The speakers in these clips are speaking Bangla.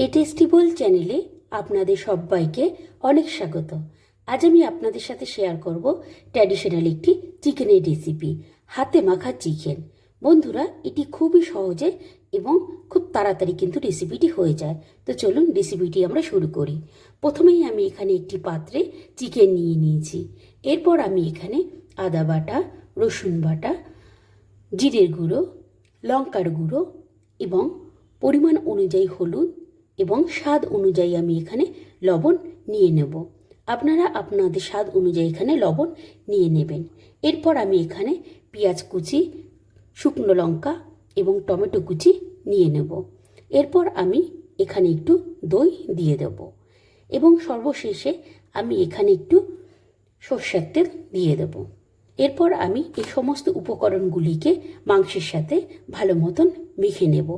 এ টেস্টিবল চ্যানেলে আপনাদের সবাইকে অনেক স্বাগত। আজ আমি আপনাদের সাথে শেয়ার করব ট্র্যাডিশনাল একটি চিকেনের রেসিপি, হাতে মাখা চিকেন। বন্ধুরা, এটি খুবই সহজে এবং খুব তাড়াতাড়ি কিন্তু রেসিপিটি হয়ে যায়। তো চলুন রেসিপিটি আমরা শুরু করি। প্রথমেই আমি এখানে একটি পাত্রে চিকেন নিয়ে নিয়েছি। এরপর আমি এখানে আদা বাটা, রসুন বাটা, জিরের গুঁড়ো, লঙ্কার গুঁড়ো এবং পরিমাণ অনুযায়ী হলুদ এবং স্বাদ অনুযায়ী আমি এখানে লবণ নিয়ে নেব। আপনারা আপনাদের স্বাদ অনুযায়ী এখানে লবণ নিয়ে নেবেন। এরপর আমি এখানে পেঁয়াজ কুচি, শুকনো লঙ্কা এবং টমেটো কুচি নিয়ে নেব। এরপর আমি এখানে একটু দই দিয়ে দেব এবং সর্বশেষে আমি এখানে একটু সর্ষের তেল দিয়ে দেব। এরপর আমি এই সমস্ত উপকরণগুলিকে মাংসের সাথে ভালো মতন মেখে নেব।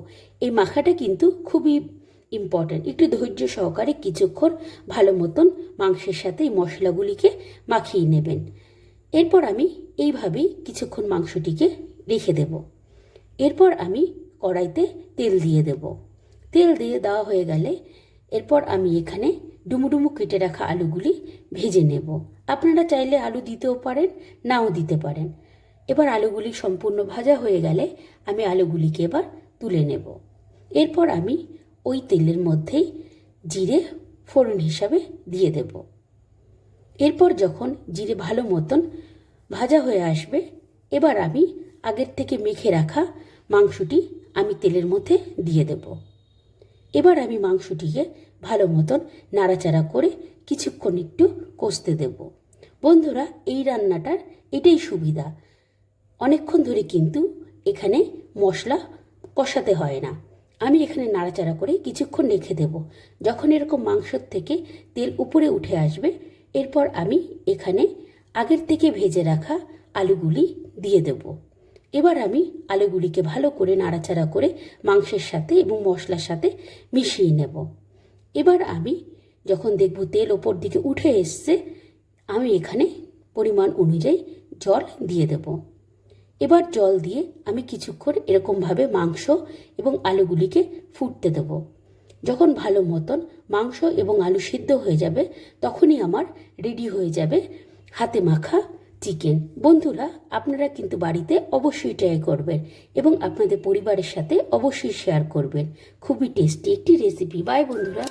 এই মাখাটা কিন্তু খুবই ইম্পর্ট্যান্ট একটু ধৈর্য সহকারে কিছুক্ষণ ভালো মতন মাংসের সাথে এই মশলাগুলিকে মাখিয়ে নেবেন। এরপর আমি এইভাবেই কিছুক্ষণ মাংসটিকে রেখে দেব। এরপর আমি কড়াইতে তেল দিয়ে দেব। তেল দিয়ে দেওয়া হয়ে গেলে এরপর আমি এখানে ডুমুডুমু কেটে রাখা আলুগুলি ভেজে নেব। আপনারা চাইলে আলু দিতেও পারেন, নাও দিতে পারেন। এবার আলুগুলি সম্পূর্ণ ভাজা হয়ে গেলে আমি আলুগুলিকে এবার তুলে নেব। এরপর আমি ওই তেলের মধ্যেই জিরে ফোড়ন হিসাবে দিয়ে দেব। এরপর যখন জিরে ভালো মতন ভাজা হয়ে আসবে, এবার আমি আগের থেকে মেখে রাখা মাংসটি আমি তেলের মধ্যে দিয়ে দেব। এবার আমি মাংসটিকে ভালো মতন নাড়াচাড়া করে কিছুক্ষণ একটু কষতে দেব। বন্ধুরা, এই রান্নাটার এটাই সুবিধা। অনেকক্ষণ ধরে কিন্তু এখানে মশলা কষাতে হয় না। আমি এখানে নাড়াচাড়া করে কিছুক্ষণ রেখে দেব। যখন এরকম মাংসর থেকে তেল উপরে উঠে আসবে, এরপর আমি এখানে আগের থেকে ভেজে রাখা আলুগুলি দিয়ে দেব। এবার আমি আলুগুলিকে ভালো করে নাড়াচাড়া করে মাংসের সাথে এবং মশলার সাথে মিশিয়ে নেব। এবার আমি যখন দেখব তেল ওপর দিকে উঠে এসছে, আমি এখানে পরিমাণ অনুযায়ী জল দিয়ে দেব। এবার জল দিয়ে আমি কিছুক্ষণ এরকমভাবে মাংস এবং আলুগুলিকে ফুটতে দেব। যখন ভালো মতন মাংস এবং আলু সিদ্ধ হয়ে যাবে, তখনই আমার রেডি হয়ে যাবে হাতে মাখা চিকেন। বন্ধুরা, আপনারা কিন্তু বাড়িতে অবশ্যই ট্রাই করবেন এবং আপনাদের পরিবারের সাথে অবশ্যই শেয়ার করবেন। খুবই টেস্টি একটি রেসিপি বাই বন্ধুরা।